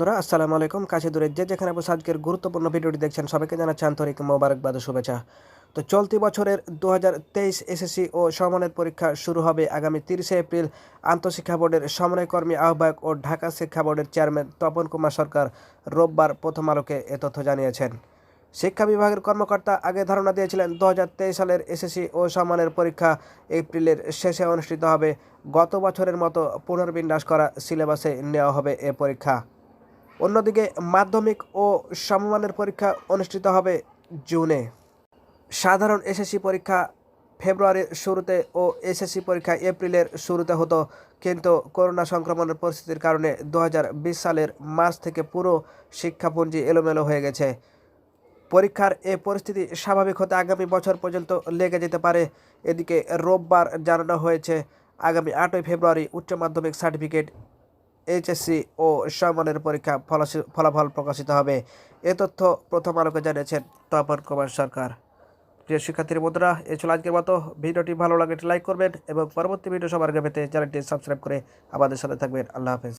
বন্ধুরা, আসসালামু আলাইকুম। কাছে দূরে যে যেখানে বসে আজকের গুরুত্বপূর্ণ ভিডিওটি দেখছেন, সবাইকে জানাচ্ছি আন্তরিক মোবারকবাদ শুভেচ্ছা। তো চলতি বছরের দু হাজার তেইশ এসএসসি ও সমমানের পরীক্ষা শুরু হবে আগামী তিরিশে এপ্রিল। আন্তঃশিক্ষা বোর্ডের সমন্বয়কর্মী আহ্বায়ক ও ঢাকা শিক্ষা বোর্ডের চেয়ারম্যান তপন কুমার সরকার রোববার প্রথম আলোকে এ তথ্য জানিয়েছেন। শিক্ষা বিভাগের কর্মকর্তা আগে ধারণা দিয়েছিলেন দু হাজার তেইশ সালের এসএসসি ও সম্মানের পরীক্ষা এপ্রিলের শেষে অনুষ্ঠিত হবে। গত বছরের মতো পুনর্বিন্যাস করা সিলেবাসে নেওয়া হবে এ পরীক্ষা। অন্যদিকে মাধ্যমিক ও সমমানের পরীক্ষা অনুষ্ঠিত হবে জুনে। সাধারণ এসএসসি পরীক্ষা ফেব্রুয়ারির শুরুতে ও এসএসসি পরীক্ষা এপ্রিলের শুরুতে হতো, কিন্তু করোনা সংক্রমণের পরিস্থিতির কারণে দু হাজার বিশ সালের মার্চ থেকে পুরো শিক্ষাপুঞ্জি এলোমেলো হয়ে গেছে। পরীক্ষার এ পরিস্থিতি স্বাভাবিক হতে আগামী বছর পর্যন্ত লেগে যেতে পারে। এদিকে রোববার জানানো হয়েছে, আগামী আটই ফেব্রুয়ারি উচ্চ মাধ্যমিক সার্টিফিকেট এইচএসসি ও সমানের পরীক্ষা ফলাফল প্রকাশিত হবে। এ তথ্য প্রথম আলোকে জানিয়েছেন তপন কুমার সরকার। প্রিয় শিক্ষার্থীর বন্ধুরা এ ছিল আজকের মতো। ভিডিওটি ভালো লাগে লাইক করবেন এবং পরবর্তী ভিডিও সবার আগে পেতে চ্যানেলটি সাবস্ক্রাইব করে আমাদের সাথে থাকবেন। আল্লাহ হাফেজ।